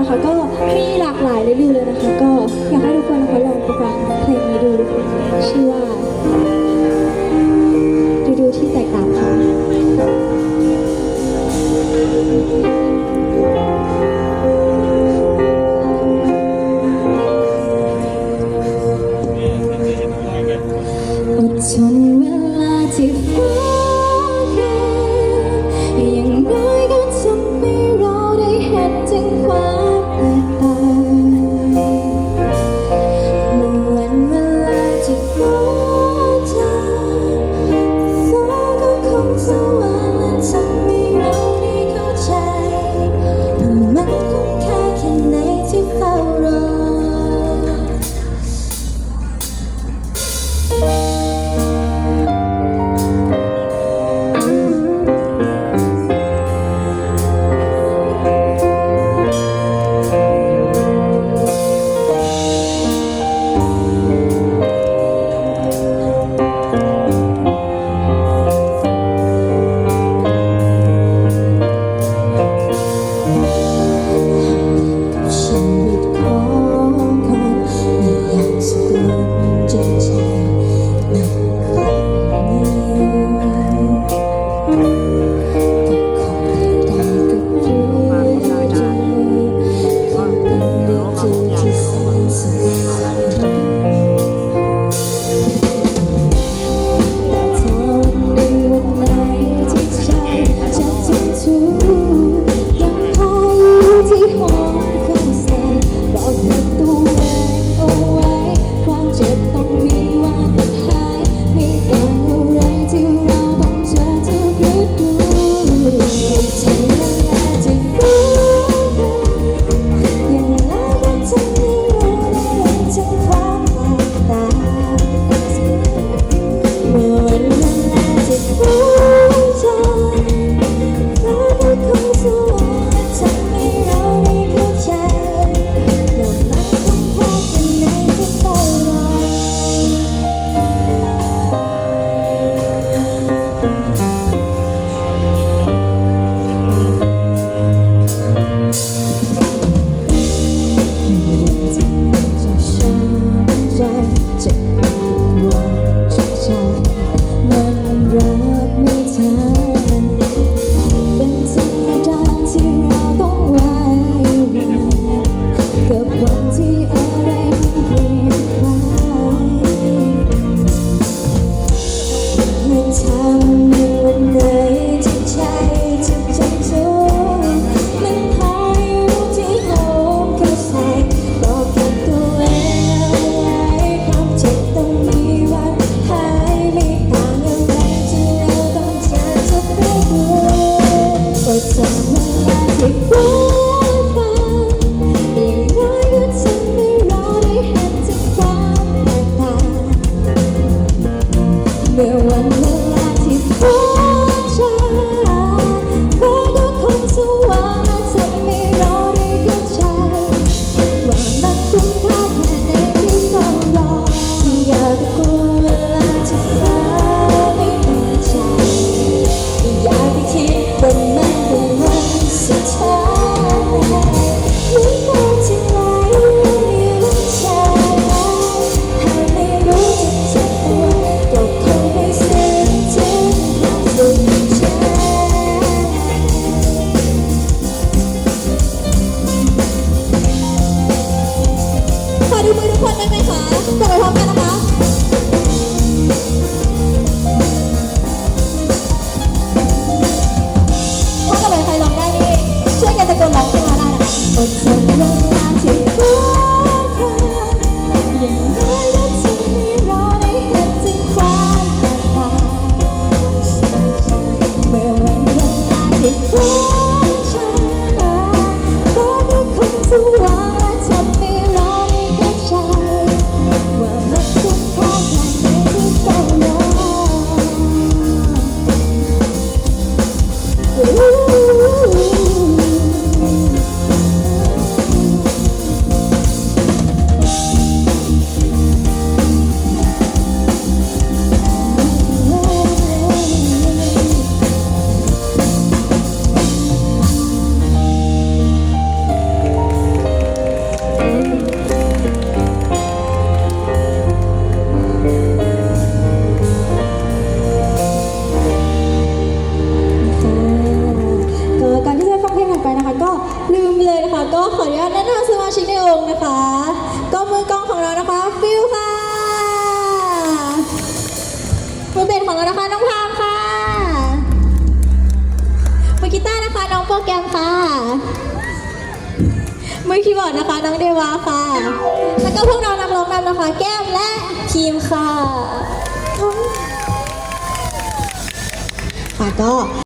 นะคะก็มีหลากหลายฤดูเลยนะ ได้ไหมคะกไปพร้อมกันนะคะถ้าเกิดใครร้งได้นี่ช่วยกันตะโกนร้งขึ้นมาได้อดทนรอนที่ผ่อเยังไม่ไดที่เราได้เห็นถึงความแตกต่างมือนเวลาที่เพื่ มือคีย์บอร์ดนะคะน้องเดวาค่ะ แล้วก็พวกเรานักร้องนำนะคะ แก้มและทีมค่ะ ค่ะก็